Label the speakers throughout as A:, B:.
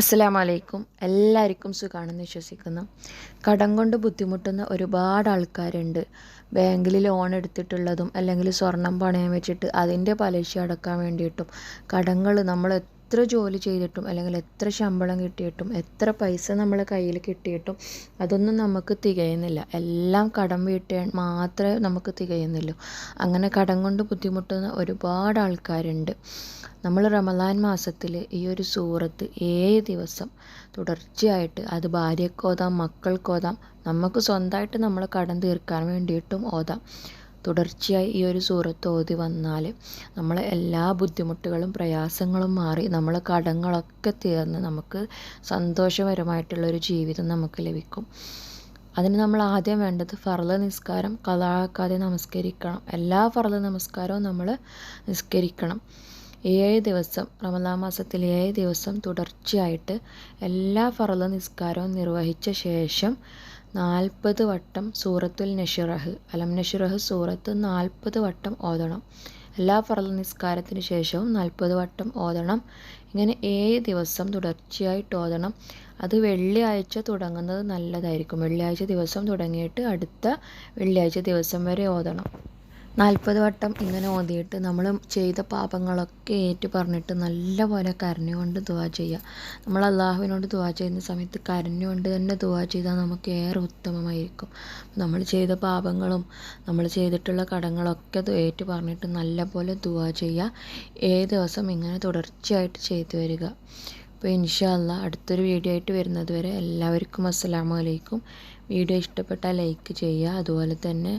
A: അസ്സലാമലൈക്കും. എല്ലാവർക്കും സുഖമാണെന്ന് വിശ്വസിക്കുന്നു. കടം കൊണ്ട് ബുദ്ധിമുട്ടുന്ന ഒരുപാട് ആൾക്കാരുണ്ട്. ബാങ്കിൽ ലോൺ എടുത്തിട്ടുള്ളതും അല്ലെങ്കിൽ സ്വർണം പണയം വെച്ചിട്ട് അതിന്റെ പലിശ അടക്കാൻ വേണ്ടിയിട്ടും കടങ്ങൾ നമ്മൾ എത്ര ജോലി ചെയ്തിട്ടും അല്ലെങ്കിൽ എത്ര ശമ്പളം കിട്ടിയിട്ടും എത്ര പൈസ നമ്മളെ കയ്യിൽ കിട്ടിയിട്ടും അതൊന്നും നമുക്ക് തികയുന്നില്ല. എല്ലാം കടം വീട്ടാൻ മാത്രമേ നമുക്ക് തികയുന്നുള്ളൂ. അങ്ങനെ കടം കൊണ്ട് ബുദ്ധിമുട്ടുന്ന ഒരുപാട് ആൾക്കാരുണ്ട്. നമ്മൾ റമദാൻ മാസത്തിൽ ഈ ഒരു സൂറത്ത് ഏഴ് ദിവസം തുടർച്ചയായിട്ട് അത് ഭാര്യയ്ക്ക് ഓതാം മക്കൾക്ക് ഓതാം നമുക്ക് സ്വന്തമായിട്ട് നമ്മൾ കടം തീർക്കാൻ വേണ്ടിയിട്ടും ഓതാം. തുടർച്ചയായി ഈ ഒരു സൂറത്ത് ഓതി വന്നാൽ നമ്മളെ എല്ലാ ബുദ്ധിമുട്ടുകളും പ്രയാസങ്ങളും മാറി നമ്മളെ കടങ്ങളൊക്കെ തീർന്ന് നമുക്ക് സന്തോഷപരമായിട്ടുള്ളൊരു ജീവിതം നമുക്ക് ലഭിക്കും. അതിന് നമ്മൾ ആദ്യം വേണ്ടത് ഫർള നിസ്കാരം കലാക്കാതെ നമസ്കരിക്കണം. എല്ലാ ഫർള നമസ്കാരവും നമ്മൾ നിസ്കരിക്കണം. ഏഴ് ദിവസം റമദാ മാസത്തിൽ ഏഴ് ദിവസം തുടർച്ചയായിട്ട് എല്ലാ ഫറല നിസ്കാരവും നിർവഹിച്ച ശേഷം നാൽപ്പത് വട്ടം സൂറത്തുൽ നഷിറഹ് അലം നഷിറഹ് സൂറത്ത് നാൽപ്പത് വട്ടം ഓതണം. എല്ലാ ഫറൽ നിസ്കാരത്തിന് ശേഷവും നാൽപ്പത് വട്ടം ഓതണം. ഇങ്ങനെ ഏഴ് ദിവസം തുടർച്ചയായിട്ട് ഓതണം. അത് വെള്ളിയാഴ്ച തുടങ്ങുന്നത് നല്ലതായിരിക്കും. വെള്ളിയാഴ്ച ദിവസം തുടങ്ങിയിട്ട് അടുത്ത വെള്ളിയാഴ്ച ദിവസം വരെ ഓതണം. നാൽപ്പത് വട്ടം ഇങ്ങനെ ഓതിയിട്ട് നമ്മൾ ചെയ്ത പാപങ്ങളൊക്കെ ഏറ്റു പറഞ്ഞിട്ട് നല്ലപോലെ കരഞ്ഞുകൊണ്ട് ദുവാ ചെയ്യുക നമ്മൾ അള്ളാഹുവിനോട് ദുവാ ചെയ്യുന്ന സമയത്ത് കരഞ്ഞുകൊണ്ട് തന്നെ ദുവാ ചെയ്താൽ നമുക്ക് ഏറെ ഉത്തമമായിരിക്കും. നമ്മൾ ചെയ്ത പാപങ്ങളും നമ്മൾ ചെയ്തിട്ടുള്ള കടങ്ങളൊക്കെ ഏറ്റു പറഞ്ഞിട്ട് നല്ലപോലെ ദുവാ ചെയ്യുക ഏത് ദിവസം ഇങ്ങനെ തുടർച്ചയായിട്ട് ചെയ്തു വരിക. അപ്പോൾ ഇൻഷാല്ല അടുത്തൊരു വീഡിയോ ആയിട്ട് വരുന്നത് വരെ എല്ലാവർക്കും അസ്സലാമു അലൈക്കും വീഡിയോ ഇഷ്ടപ്പെട്ടാൽ ലൈക്ക് ചെയ്യുക. അതുപോലെ തന്നെ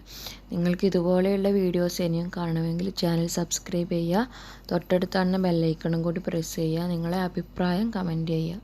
A: നിങ്ങൾക്ക് ഇതുപോലെയുള്ള വീഡിയോസ് ഇനിയും കാണണമെങ്കിൽ ചാനൽ സബ്സ്ക്രൈബ് ചെയ്യുക. തൊട്ടടുത്താണ് ബെല്ലൈക്കണും കൂടി പ്രസ് ചെയ്യുക. നിങ്ങളെ അഭിപ്രായം കമന്റ് ചെയ്യുക.